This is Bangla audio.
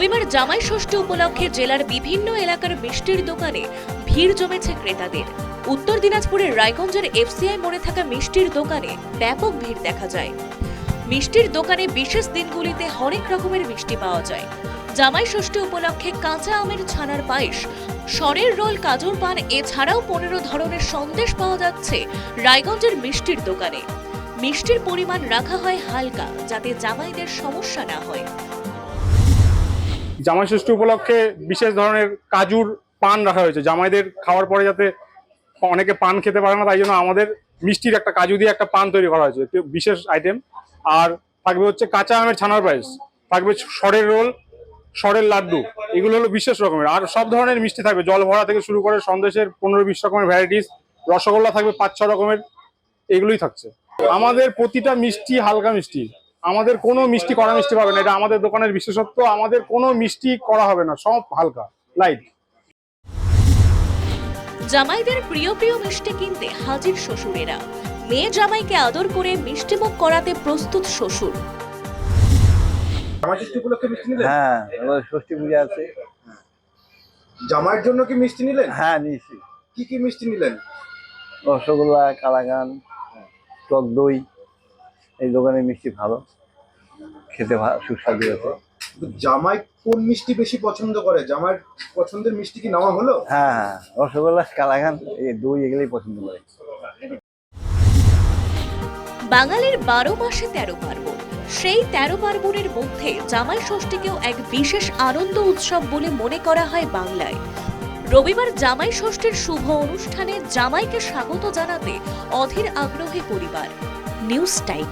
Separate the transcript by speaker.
Speaker 1: রবিবার জামাই ষষ্ঠী উপলক্ষে জেলার বিভিন্ন এলাকার মিষ্টির দোকানে ভিড় জমেছে ক্রেতাদের। উত্তর দিনাজপুরের রায়গঞ্জের এফসিআই মোড়ে থাকা মিষ্টির দোকানে ব্যাপক ভিড় দেখা যায়। মিষ্টির দোকানে বিশেষ দিনগুলিতে হরেক রকমের মিষ্টি পাওয়া যায়। জামাই ষষ্ঠী উপলক্ষে কাঁচা আমের ছানার পায়েস, সরের রোল কাজুর পান, এছাড়াও পনেরো ধরনের সন্দেশ পাওয়া যাচ্ছে রায়গঞ্জের মিষ্টির দোকানে। মিষ্টির পরিমাণ রাখা হয় হালকা, যাতে জামাইদের সমস্যা না হয়।
Speaker 2: জামাই ষষ্ঠী উপলক্ষে বিশেষ ধরনের কাজুর পান রাখা হয়েছে। জামাইদের খাওয়ার পরে যাতে অনেকে পান খেতে পারে না, তাই জন্য আমাদের মিষ্টির একটা কাজু দিয়ে একটা পান তৈরি করা হয়েছে। বিশেষ আইটেম আর থাকবে হচ্ছে কাঁচা আমের ছানার পায়েস, থাকবে সরের রোল, সরের লাড্ডু, এগুলো হলো বিশেষ রকমের। আর সব ধরনের মিষ্টি থাকবে। জল ভরা থেকে শুরু করে সন্দেশের পনেরো বিশ রকমের ভ্যারাইটিস রসগোল্লা থাকবে পাঁচ ছ রকমের, এগুলোই থাকছে। আমাদের প্রতিটা মিষ্টি হালকা মিষ্টি। আমাদের কোনো মিষ্টি কড়া মিষ্টি পাবে না। এটা আমাদের দোকানের বিশেষত্ব আমাদের কোনো মিষ্টি করা হবে না সব হালকা লাইট
Speaker 1: জামাইদের প্রিয় প্রিয় মিষ্টি কিনতে হাজির শ্বশুরেরা। মেয়ে জামাইকে আদর করে মিষ্টিমুখ করাতে প্রস্তুত শ্বশুর।
Speaker 3: উপলক্ষে মিষ্টি নিলেন?
Speaker 4: হ্যাঁ এবার ষষ্ঠী পূজা আছে।
Speaker 3: জামাইয়ের জন্য কি মিষ্টি নিলেন?
Speaker 4: হ্যাঁ নিয়েছি।
Speaker 3: কি কি মিষ্টি নিলেন?
Speaker 4: রসগোল্লা কালাগান টক দই। এই দোকানের মিষ্টি ভালো। খেতে ভালো সুস্বাদু আছে
Speaker 3: জামাই কোন মিষ্টি বেশি পছন্দ করে? জামাই পছন্দের মিষ্টি কি নেওয়া হলো?
Speaker 4: হ্যাঁ হ্যাঁ। রসগোল্লা কালাগান এই দই এগুলোই পছন্দ করে।
Speaker 1: বাঙালির বারো মাসে তেরো পার্বণ। সেই তেরো পার্বণের মধ্যে জামাই ষষ্ঠীকেও এক বিশেষ আনন্দ উৎসব বলে মনে করা হয় বাংলায়। রবিবার জামাই ষষ্ঠীর শুভ অনুষ্ঠানে জামাইকে স্বাগত জানাতে অধীর আগ্রহী পরিবার। News time.